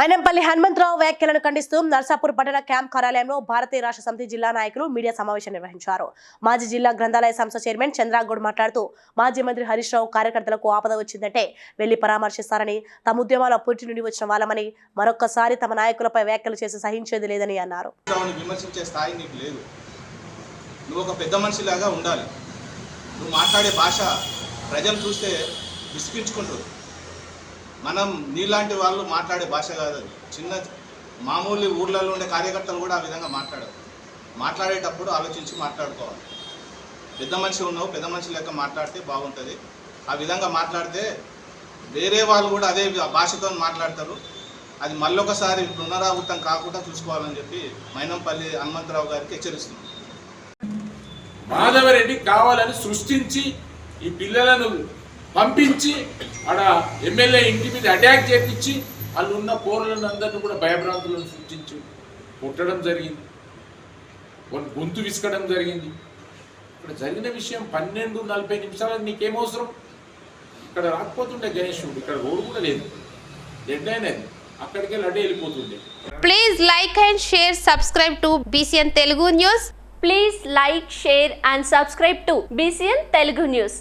మైనంపల్లి హనుమంతరావు వ్యాఖ్యలను ఖండిస్తూ నర్సాపూర్ పట్టణ క్యాంప్ కార్యాలయంలో భారతీయ రాష్ట్ర సమితి జిల్లా నాయకులు మీడియా సమావేశం నిర్వహించారు. మాజీ జిల్లా గ్రంథాలయ సంస్థ చైర్మన్ చంద్రాగౌడ్ మాట్లాడుతూ మాజీ మంత్రి హరీష్ రావు కార్యకర్తలకు ఆపద వచ్చిందంటే వెళ్ళి పరామర్శిస్తారని తమ ఉద్యమాల పూర్తి నుండి వచ్చిన వాళ్ళమని మరొక్కసారి తమ నాయకులపై వ్యాఖ్యలు చేసి సహించేది లేదని అన్నారు. విమర్శించే స్థాయి నీకు లేదు. నువ్వు ఒక పెద్ద మనిషిలాగా ఉండాలి. నువ్వు మాట్లాడే భాష ప్రజలు చూస్తే విసిగించుకుంటారు. మనం నీలాంటి వాళ్ళు మాట్లాడే భాష కాదు అది. చిన్న మామూలు ఊర్లలో ఉండే కార్యకర్తలు కూడా ఆ విధంగా మాట్లాడరు. మాట్లాడేటప్పుడు ఆలోచించి మాట్లాడుకోవాలి. పెద్ద మనిషి ఉన్నావు పెద్ద మనిషి లెక్క మాట్లాడితే బాగుంటుంది. ఆ విధంగా మాట్లాడితే వేరే వాళ్ళు కూడా అదే భాషతో మాట్లాడతారు. అది మళ్ళొకసారి పునరావృతం కాకుండా చూసుకోవాలని చెప్పి మైనంపల్లి హనుమంతరావు గారికి హెచ్చరిస్తున్నాం. మాధవరెడ్డి కావాలని సృష్టించి ఈ పిల్లలను పంపించి ఆడ ఎమ్మెల్యే ఇంటి మీద అటాక్ చేపించి వాళ్ళు ఉన్న పౌరులను అందరినీ కూడా భయభ్రాంతులను సృష్టించి కొట్టడం జరిగింది. వాళ్ళు గొంతు విసకడం జరిగింది. ఇక్కడ జరిగిన విషయం పన్నెండు నలభై నిమిషాలకు నీకేమవసరం? ఇక్కడ రాకపోతుండే గణేశుడు ఇక్కడ రోడ్డు కూడా లేదు. డెడ్ అయినది అక్కడికి వెళ్ళి వెళ్ళిపోతుండే. Please like and share subscribe to BCN Telugu news please like share and subscribe to BCN Telugu news